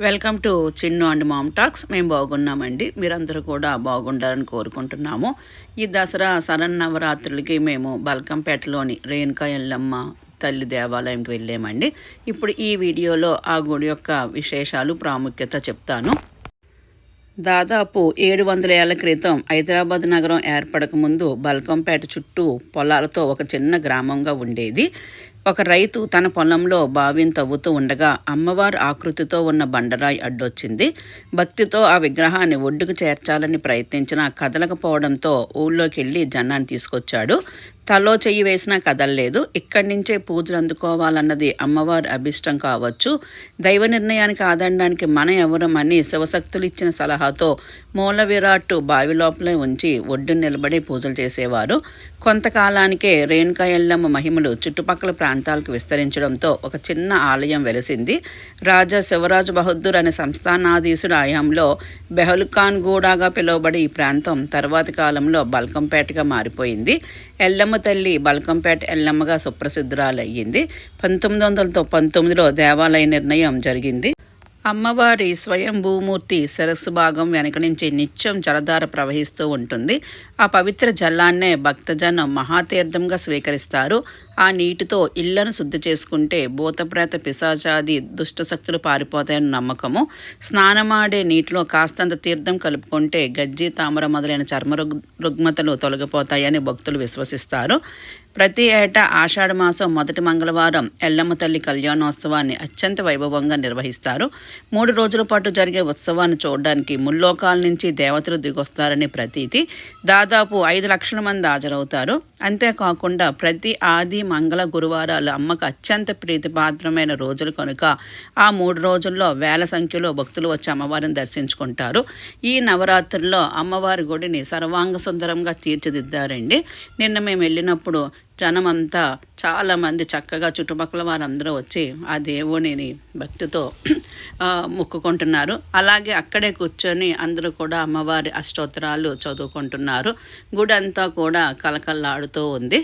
Welcome to Chinnu and mom talks. మేము బాగున్నామండి. మీరందరూ కూడా బాగుండాలని కోరుకుంటున్నాము. ఈ దసరా శరన్నవరాత్రులకి మేము బల్కంపేటలోని రేణుకా ఎల్లమ్మ తల్లి దేవాలయంకి వెళ్ళామండి. ఇప్పుడు ఈ వీడియోలో ఆ గుడి యొక్క విశేషాలు ప్రాముఖ్యత చెప్తాను. దాదాపు ఏడు వందల ఏళ్ళ క్రితం హైదరాబాద్ నగరం ఏర్పడక ముందు బల్కంపేట చుట్టూ పొలాలతో ఒక చిన్న గ్రామంగా ఉండేది. ఒక రైతు తన పొలంలో బావిని తవ్వుతూ ఉండగా అమ్మవారు ఆకృతితో ఉన్న బండరాయి అడ్డొచ్చింది. భక్తితో ఆ విగ్రహాన్ని ఒడ్డుకు చేర్చాలని ప్రయత్నించినా కదలకపోవడంతో ఊళ్ళోకి వెళ్ళి జనాన్ని తీసుకొచ్చాడు. తలో చెయ్యి వేసినా కదలలేదు. ఇక్కడి నుంచే పూజలు అందుకోవాలన్నది అమ్మవారి అభిష్టం కావచ్చు. దైవ నిర్ణయానికి ఆదరడానికి మన ఎవరమని శివశక్తులు ఇచ్చిన సలహాతో మూల విరాట్టు బావి లోపలే ఉంచి ఒడ్డు నిలబడి పూజలు చేసేవారు. కొంతకాలానికే రేణుకా ఎల్లమ్మ మహిమలు చుట్టుపక్కల ప్రాంతాలకు విస్తరించడంతో ఒక చిన్న ఆలయం వెలిసింది. రాజా శివరాజు బహదూర్ అనే సంస్థానాధీశుడు ఆయంలో బెహల్ఖాన్ గూడాగా పిలువబడి ఈ ప్రాంతం తర్వాతి కాలంలో బల్కంపేటగా మారిపోయింది. ఎల్లమ్మ తల్లి బల్కంపేట ఎల్లమ్మగా సుప్రసిద్ధురాలయ్యింది. పంతొమ్మిది వందల పంతొమ్మిదిలో దేవాలయ నిర్ణయం జరిగింది. అమ్మవారి స్వయం భూమూర్తి శిరస్సు భాగం వెనక నుంచి నిత్యం జలధార ప్రవహిస్తూ ఉంటుంది. ఆ పవిత్ర జలాన్నే భక్తజనం మహాతీర్థంగా స్వీకరిస్తారు. ఆ నీటితో ఇళ్ళను శుద్ధి చేసుకుంటే భూతప్రేత పిశాచాది దుష్టశక్తులు పారిపోతాయని నమ్మకము. స్నానమాడే నీటిలో కాస్తంత తీర్థం కలుపుకుంటే గజ్జి తామర మొదలైన చర్మ రుగ్మతలు తొలగిపోతాయని భక్తులు విశ్వసిస్తారు. ప్రతి ఏటా ఆషాఢ మాసం మొదటి మంగళవారం ఎల్లమ్మ తల్లి కళ్యాణోత్సవాన్ని అత్యంత వైభవంగా నిర్వహిస్తారు. మూడు రోజుల పాటు జరిగే ఉత్సవాన్ని చూడడానికి ముల్లోకాల నుంచి దేవతలు దిగొస్తారని ప్రతీతి దాదాపు ఐదు లక్షల మంది హాజరవుతారు. అంతేకాకుండా ప్రతి ఆది మంగళ గురువారాలు అమ్మకు అత్యంత ప్రీతిపాత్రమైన రోజులు కనుక ఆ మూడు రోజుల్లో వేల సంఖ్యలో భక్తులు వచ్చి అమ్మవారిని దర్శించుకుంటారు. ఈ నవరాత్రుల్లో అమ్మవారి గుడిని సర్వాంగ సుందరంగా తీర్చిదిద్దారండి. నిన్న మేము వెళ్ళినప్పుడు జనమంతా చాలామంది చక్కగా చుట్టుపక్కల వారందరూ వచ్చి ఆ దేవునిని భక్తితో మొక్కుకుంటున్నారు. అలాగే అక్కడే కూర్చొని అందరూ కూడా అమ్మవారి అష్టోత్తరాలు చదువుకుంటున్నారు. గుడి అంతా కూడా కలకల్లాడుతూ ఉంది.